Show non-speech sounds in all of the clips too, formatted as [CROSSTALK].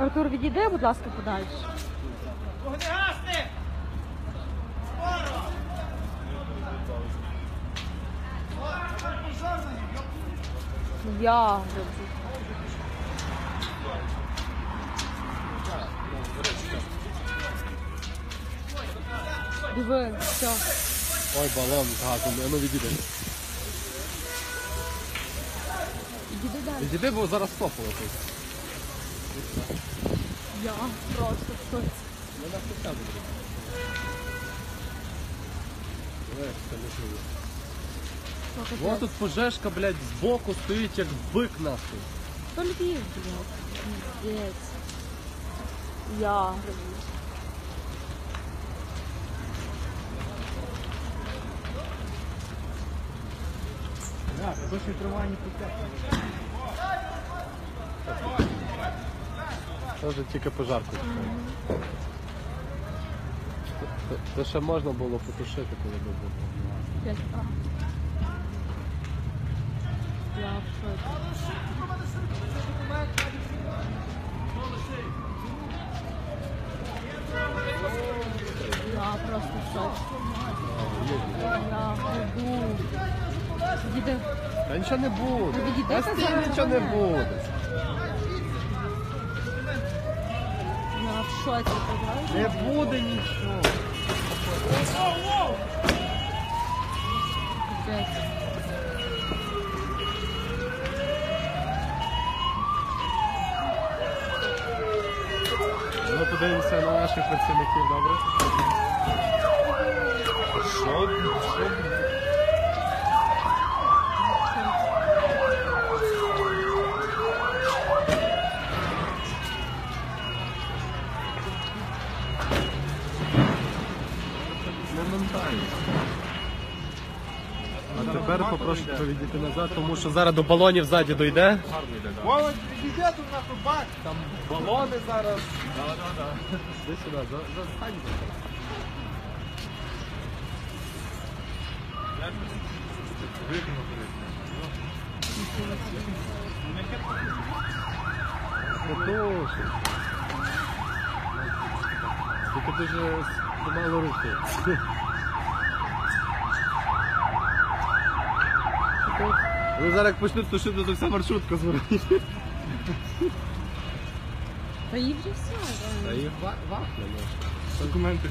Артур, відійди, будь ласка, подальше. Вогнегасник! Я. Диви, все. Ой, балон з газом, ну відійди. Іди далі. Відійди, бо зараз стопало тут. Я просто в шоці. Мене все буде. Ой, це не живе. Що О, таке? тут пожежка, блядь, збоку стоїть як бик нахуй. То Львів, блядь. Піздець. Я. Це вже тільки пожарку. Це- ще можна було потушити, коли би було. Я просто в шоці. Я. Діди, Та нічого не буде. Та нічого не буде. я в шоці. Не буде нічого. Піздець. Ну, подивимося на наших працівників, добре? Що? Що? А тепер попрошу відійти назад, тому що зараз до балонів ззаді дойде. Володь, відійде тут нахуй бак! Там балони зараз. Іди сюди, за, за, стань. Потуши. Тільки дуже помало рухи. Ну зараз як почнуть тушити, то вся маршрутка згорить. Та їх вже все. Та їх ва- вахне, ну. Документи.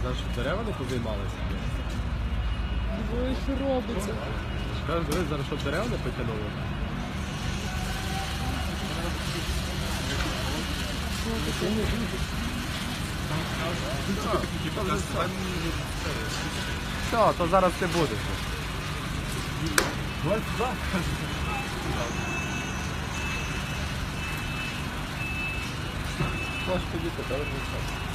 Знаєш, щоб дерева не позаймалися. Ой, що робиться? Кажеш, зараз щоб дерева не потягнули. Все, то зараз ти будеш. Можеш підійти, зараз не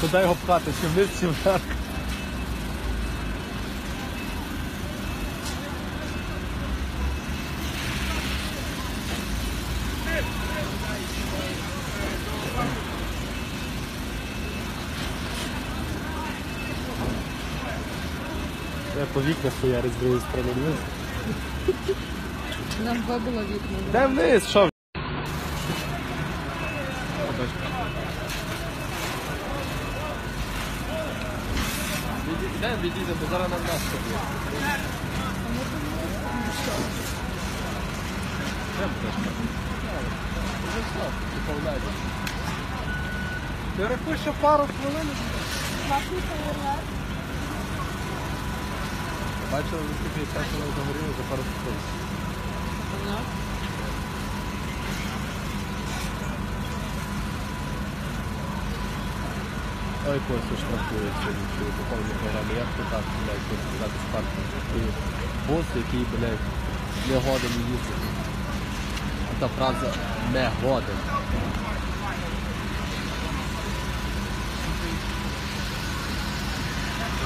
Куди його пхати? Чи вниз, чи вверх? Я по вікнах хуярить з другої сторони вниз. Нам два було вікна. Де вниз? Що Йдемо, відійдемо, бо зараз нам нас. Ти рахуй, що пару хвилин. Бачили, наскільки часу не загоріло за пару секунд. Ой, Костя штрафує сьогодні чи по повній програмі. Як то так, блядь, хочу сказати з парку. Бос, який, блядь, не годен їздити. Та фраза не годен.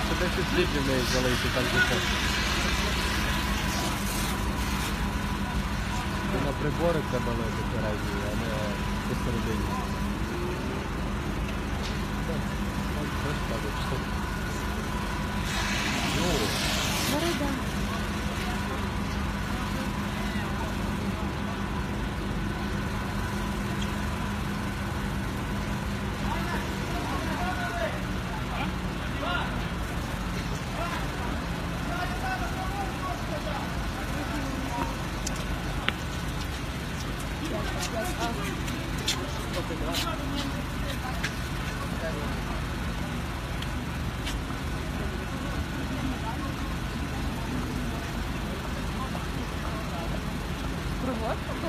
Ще 10 літрів не залити там же Це на прибори треба лити передні, а не посередині. Так,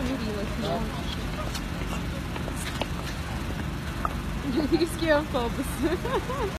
beauty looking. Scared of [LAUGHS]